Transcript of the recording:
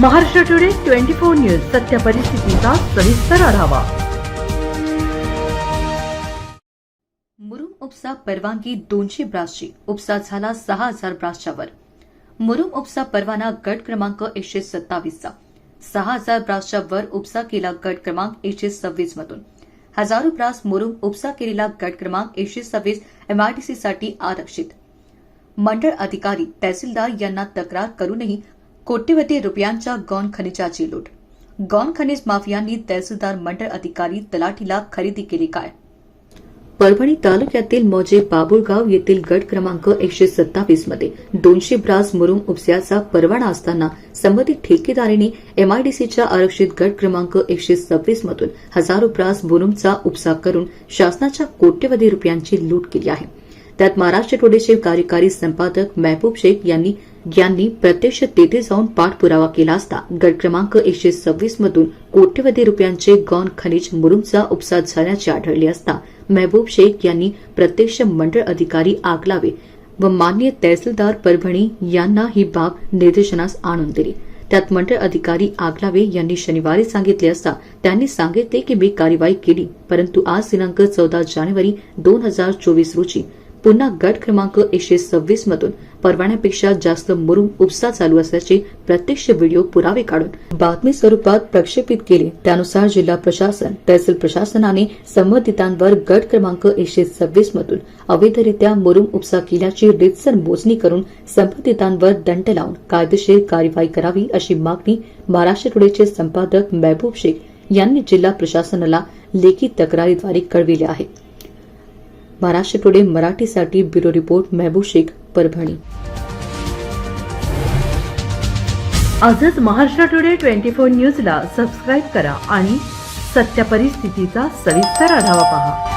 Maharashtra today twenty four news सत्य परिस्थितीचा सविस्तर आढावा. मुरुम उपसा परवानगी दोनशे ब्रासची. उपसा झाला सहा हजार ब्रासच्या वर. मुरुम उपसा परवाना गट क्रमांक एकशे सत्तावीसचा. सहा हजार ब्रासच्या वर उपसा केला गट क्रमांक एकशे सव्वीस मधून. हजारो ब्रास मुरुम उपसा केलेला गट क्रमांक एकशे सव्वीस एमआरटीसीसाठी आरक्षित. मंडळ अधिकारी तहसीलदार यांना तक्रार करूनही कोट्यवधी रुपयांच्या गॉन खनिजाची लूट. गॉन खनिज माफियांनी तहसीलदार मंडळ अधिकारी तलाठीला खरेदी केली काय? परभणी तालुक्यातील मौजे बाबुळगाव येथील गट क्रमांक एकशे सत्तावीसमध्ये दोनशे ब्रास मुरुम उपस्याचा परवाना असताना संबंधित ठेकेदारीने एमआयडीसीच्या आरक्षित गट क्रमांक एकशे सव्वीस मधून हजारो ब्रास मुरुमचा उपसा करून शासनाच्या कोट्यवधी रुपयांची लूट केली आहे. त्यात महाराष्ट्र टुडेचे कार्यकारी संपादक महबूब शेख यांनी यांनी प्रत्यक्ष तेथे जाऊन पाठपुरावा केला असता गट क्रमांक एकशे सव्वीस मधून कोट्यवधी रुपयांचे गौण खनिज मुरुमचा उपसा झाल्याचे आढळले असता महबूब शेख यांनी प्रत्यक्ष मंडळ अधिकारी आगलावे व मान्य तहसीलदार परभणी यांना ही बाब निदर्शनास आणून दिली. त्यात मंडळ अधिकारी आगलावे यांनी शनिवारी सांगितले असता त्यांनी सांगितले की मी कार्यवाही केली परंतु आज दिनांक चौदा जानेवारी दोन हजार चोवीस रोजी पुन्हा गट क्रमांक एकशे सव्वीस मधून परवान्यापेक्षा जास्त मुरुम उपसा चालू असल्याचे प्रत्यक्ष व्हिडिओ पुरावे काढून बातमी स्वरूपात प्रक्षेपित केले. त्यानुसार जिल्हा प्रशासन तहसील प्रशासनाने संबंधितांवर गट क्रमांक एकशे सव्वीस मधून अवैधरित्या मुरुम उपसा केल्याची रितसर मोजणी करून संबंधितांवर दंड लावून कायदेशीर कार्यवाही करावी अशी मागणी महाराष्ट्र टुडेचे संपादक महबूब शेख यांनी जिल्हा प्रशासनाला लेखी तक्रारीद्वारे कळविले आहे. महाराष्ट्र टुडे मराठीसाठी ब्युरो रिपोर्ट मेहबू शेख परभणी. आजच महाराष्ट्र टुडे ट्वेंटी फोर न्यूजला सबस्क्राईब करा आणि सत्य परिस्थितीचा सविस्तर आढावा पहा.